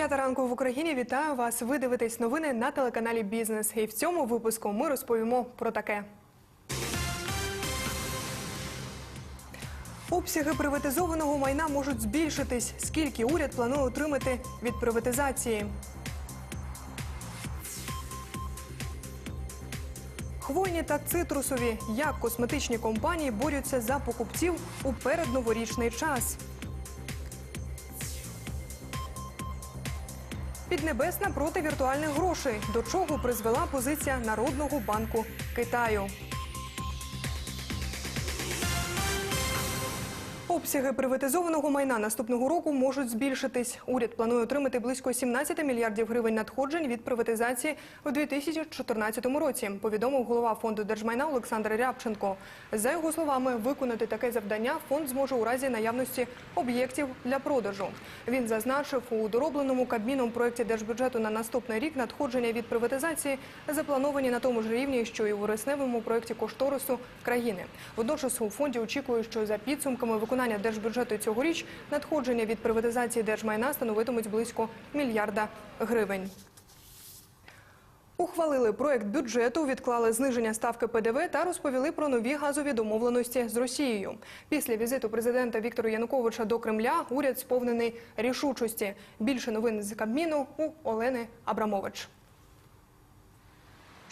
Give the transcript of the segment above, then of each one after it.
Дев'ята ранку в Україні. Вітаю вас. Ви дивитесь новини на телеканалі Бізнес. І в цьому випуску ми розповімо про таке. Обсяги приватизованого майна можуть збільшитись. Скільки уряд планує отримати від приватизації? Хвойні та цитрусові. Як косметичні компанії борються за покупців у передноворічний час? Піднебесна проти віртуальних грошей. До чого призвела позиція Народного банку Китаю? Обсяги приватизованого майна наступного року можуть збільшитись. Уряд планує отримати близько 17 мільярдів гривень надходжень від приватизації у 2014 році. Повідомив голова фонду держмайна Олександр Рябченко. За його словами, виконати таке завдання фонд зможе у разі наявності об'єктів для продажу. Він зазначив у доробленому кабміном проєкті держбюджету на наступний рік надходження від приватизації заплановані на тому ж рівні, що і у вересневому проєкті кошторису країни. Водночас у фонді очікують, що за підсумками виконання держбюджету цьогоріч надходження від приватизації держмайна становитимуть близько мільярда гривень. Ухвалили проект бюджету, відклали зниження ставки ПДВ та розповіли про нові газові домовленості з Росією. Після візиту президента Віктора Януковича до Кремля уряд сповнений рішучості. Більше новин з Кабміну у Олени Абрамович.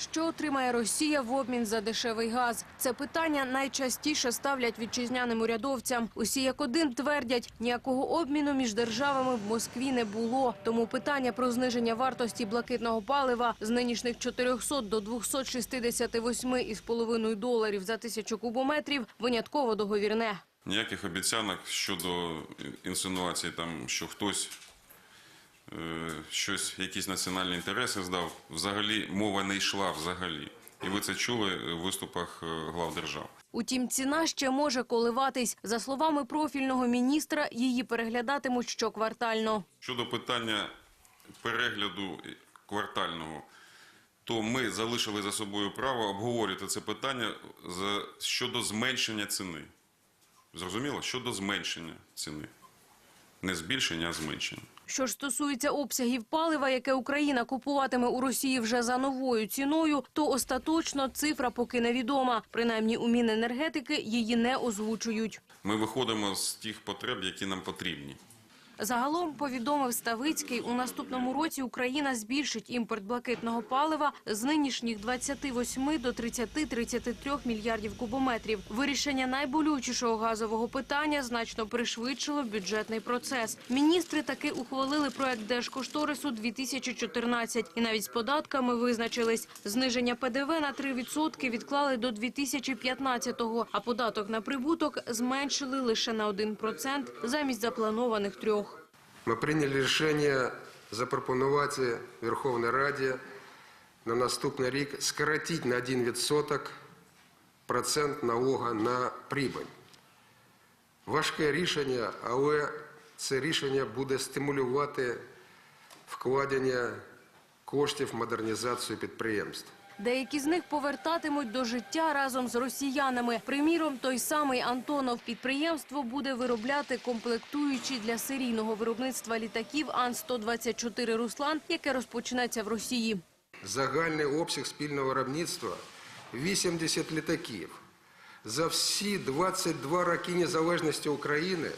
Що отримає Росія в обмін за дешевий газ? Це питання найчастіше ставлять вітчизняним урядовцям. Усі як один твердять, ніякого обміну між державами в Москві не було. Тому питання про зниження вартості блакитного палива з нинішніх 400 до 268,5 доларів за тисячу кубометрів винятково договірне. Ніяких обіцянок щодо інсинуації, там, що хтось щось, якісь національні інтереси здав, взагалі мова не йшла взагалі. І ви це чули в виступах е, глав держав. Утім, ціна ще може коливатись. За словами профільного міністра, її переглядатимуть щоквартально. Щодо питання перегляду квартального, то ми залишили за собою право обговорювати це питання щодо зменшення ціни. Зрозуміло? Щодо зменшення ціни. Не збільшення, а зменшення. Що ж стосується обсягів палива, яке Україна купуватиме у Росії вже за новою ціною, то остаточно цифра поки невідома. Принаймні у Міненергетики її не озвучують. Ми виходимо з тих потреб, які нам потрібні. Загалом повідомив Ставицький, у наступному році Україна збільшить імпорт блакитного палива з нинішніх 28 до 30-33 мільярдів кубометрів. Вирішення найболючішого газового питання значно пришвидшило бюджетний процес. Міністри таки ухвалили проект держкошторису 2014 і навіть з податками визначились. Зниження ПДВ на 3% відклали до 2015-го, а податок на прибуток зменшили лише на 1% замість запланованих трьох. Ми прийняли рішення запропонувати Верховній Раді на наступний рік скоротити на 1% процент налога на прибыль. Важке рішення, але це рішення буде стимулювати вкладення коштів в модернізацію підприємств. Деякі з них повертатимуть до життя разом з росіянами. Приміром, той самий Антонов підприємство буде виробляти комплектуючі для серійного виробництва літаків Ан-124 «Руслан», яке розпочнеться в Росії. Загальний обсяг спільного виробництва 80 літаків. За всі 22 роки незалежності України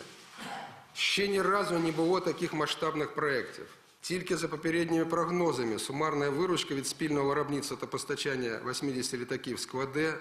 ще ні разу не було таких масштабних проєктів. Тільки за попередніми прогнозами сумарна виручка від спільного виробництва та постачання 80 літаків складе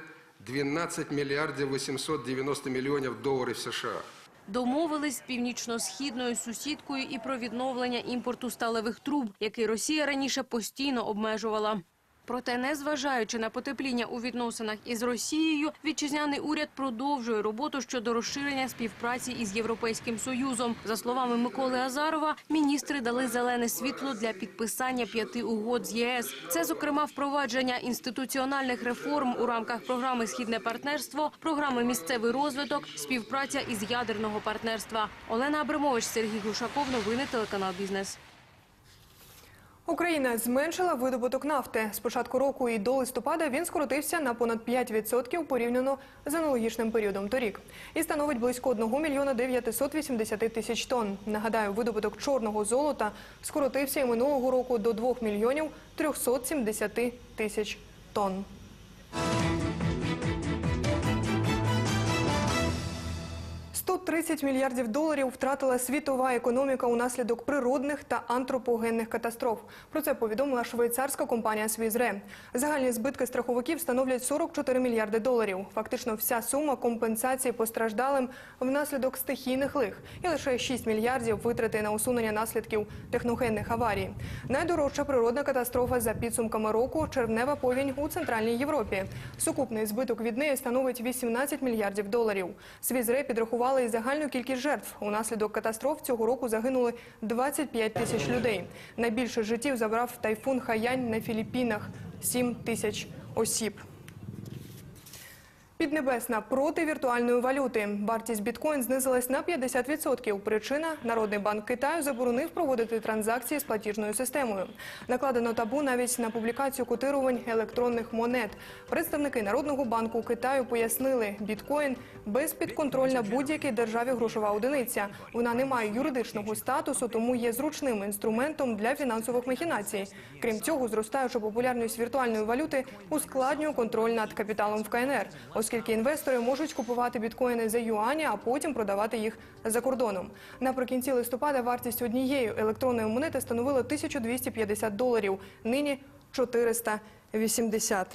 12 мільярдів 890 мільйонів доларів США. Домовились з північно-східною сусідкою і про відновлення імпорту сталевих труб, який Росія раніше постійно обмежувала. Проте, незважаючи на потепління у відносинах із Росією, вітчизняний уряд продовжує роботу щодо розширення співпраці із Європейським Союзом. За словами Миколи Азарова, міністри дали зелене світло для підписання п'яти угод з ЄС. Це, зокрема, впровадження інституціональних реформ у рамках програми Східне партнерство, програми місцевий розвиток, співпраця із ядерного партнерства. Олена Абрамович, Сергій Глушаков, новини телеканал Бізнес. Україна зменшила видобуток нафти. З початку року і до листопада він скоротився на понад 5% порівняно з аналогічним періодом торік. І становить близько 1 мільйона 980 тисяч тонн. Нагадаю, видобуток чорного золота скоротився і минулого року до 2 мільйонів 370 тисяч тонн. «130 мільярдів доларів втратила світова економіка унаслідок природних та антропогенних катастроф. Про це повідомила швейцарська компанія «Свізре». Загальні збитки страховиків становлять 44 мільярди доларів. Фактично вся сума компенсації постраждалим внаслідок стихійних лих і лише 6 мільярдів витрати на усунення наслідків техногенних аварій. Найдорожча природна катастрофа за підсумками року – червнева повінь у Центральній Європі. Сукупний збиток від неї становить 18 мільярдів доларів. Свізре підрахували і загальну кількість жертв. Унаслідок катастроф цього року загинули 25 тисяч людей. Найбільше життів забрав тайфун Хаянь на Філіппінах – 7 тисяч осіб. Піднебесна проти віртуальної валюти. Вартість біткоін знизилась на 50%. Причина – Народний банк Китаю заборонив проводити транзакції з платіжною системою. Накладено табу навіть на публікацію котирувань електронних монет. Представники Народного банку Китаю пояснили, біткоін – безпідконтрольна будь-якій державі грошова одиниця. Вона не має юридичного статусу, тому є зручним інструментом для фінансових махінацій. Крім цього, зростаюча популярність віртуальної валюти ускладнює контроль над капіталом в КНР, оскільки інвестори можуть купувати біткоїни за юані, а потім продавати їх за кордоном. Наприкінці листопада вартість однієї електронної монети становила 1250 доларів. Нині 480.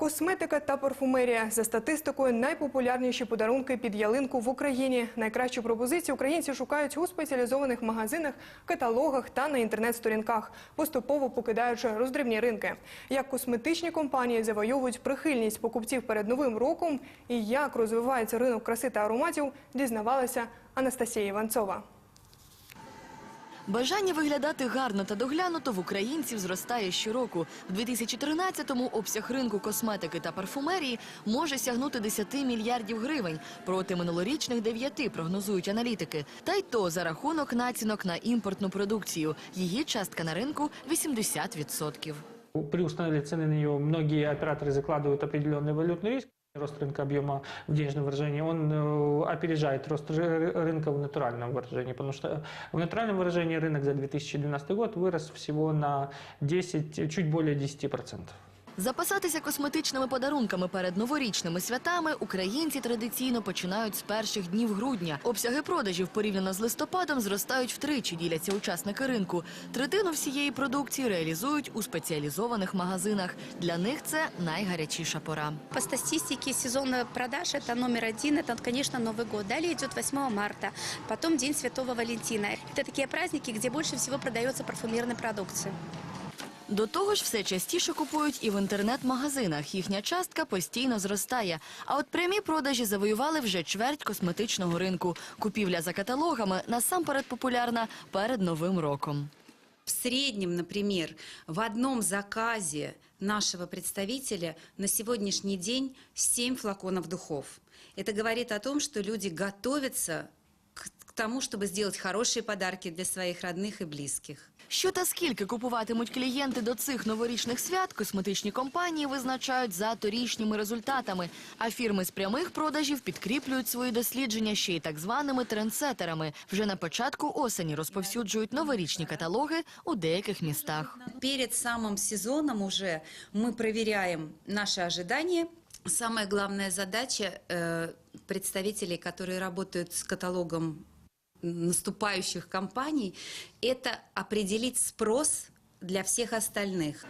Косметика та парфумерія за статистикою найпопулярніші подарунки під ялинку в Україні. Найкращі пропозиції українці шукають у спеціалізованих магазинах, каталогах та на інтернет-сторінках, поступово покидаючи роздрібні ринки. Як косметичні компанії завойовують прихильність покупців перед новим роком і як розвивається ринок краси та ароматів, дізнавалася Анастасія Іванцова. Бажання виглядати гарно та доглянуто в українців зростає щороку. В 2013-му обсяг ринку косметики та парфумерії може сягнути 10 мільярдів гривень проти минулорічних 9, прогнозують аналітики. Та й то за рахунок націнок на імпортну продукцію. Її частка на ринку 80%. При установлении цены на нее многие операторы закладывают определенный валютный риск. Рост рынка объема в денежном выражении, он э, опережает рост ры- рынка в натуральном выражении, потому что в натуральном выражении рынок за 2012 год вырос всего на 10, чуть более 10%. Запасатися косметичними подарунками перед новорічними святами українці традиційно починають з перших днів грудня. Обсяги продажів порівняно з листопадом зростають втричі, діляться учасники ринку. Третину всієї продукції реалізують у спеціалізованих магазинах. Для них це найгарячіша пора. По статистике сезон продаж это номер один, это, конечно, Новый год. Далее идет 8 марта, потом День Святого Валентина. Это такие праздники, где больше всего продается парфюмерной продукции. До того ж, все частіше купують і в інтернет-магазинах. Їхня частка постійно зростає. А от прямі продажі завоювали вже чверть косметичного ринку. Купівля за каталогами насамперед популярна перед новим роком. В среднем, например, в одном заказе нашего представителя на сегодняшний день 7 флаконов духов. Это говорит о том, что люди готовятся к к тому, чтобы сделать хорошие подарки для своих родных и близких. Що та скільки купуватимуть клієнти до цих новорічних свят, косметичні компанії визначають за торічніми результатами. А фірми з прямих продажів підкріплюють свої дослідження ще й так званими трендсетерами. Вже на початку осені розповсюджують новорічні каталоги у деяких містах. Перед самым сезоном уже мы проверяем наши ожидания. Самая главная задача э, представителей, которые работают с каталогом наступающих компаний, это определить спрос для всех остальных.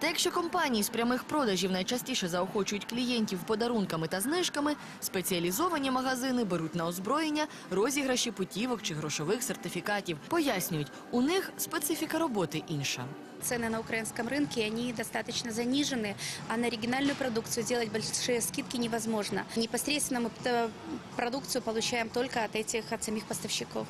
Та якщо компанії з прямих продажів найчастіше заохочують клієнтів подарунками та знижками, спеціалізовані магазини беруть на озброєння розіграші путівок чи грошових сертифікатів. Пояснюють, у них специфіка роботи інша. Цены на украинском рынке, они достаточно занижены, а на оригинальную продукцию делать большие скидки невозможно. Непосредственно мы э, продукцию получаем только от этих, от самих поставщиков.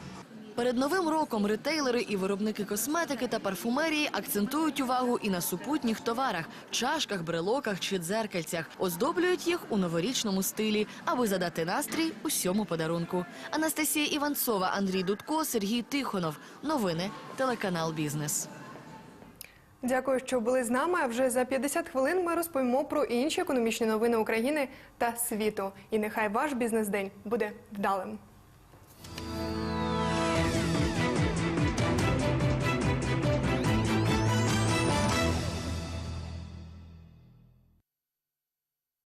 Перед новим роком ретейлери і виробники косметики та парфумерії акцентують увагу і на супутніх товарах чашках, брелоках чи дзеркальцях. Оздоблюють їх у новорічному стилі, аби задати настрій усьому подарунку. Анастасія Іванцова, Андрій Дудко, Сергій Тихонов. Новини телеканал Бізнес. Дякую, що були з нами. Вже за 50 хвилин ми розповімо про інші економічні новини України та світу. І нехай ваш бізнес-день буде вдалим.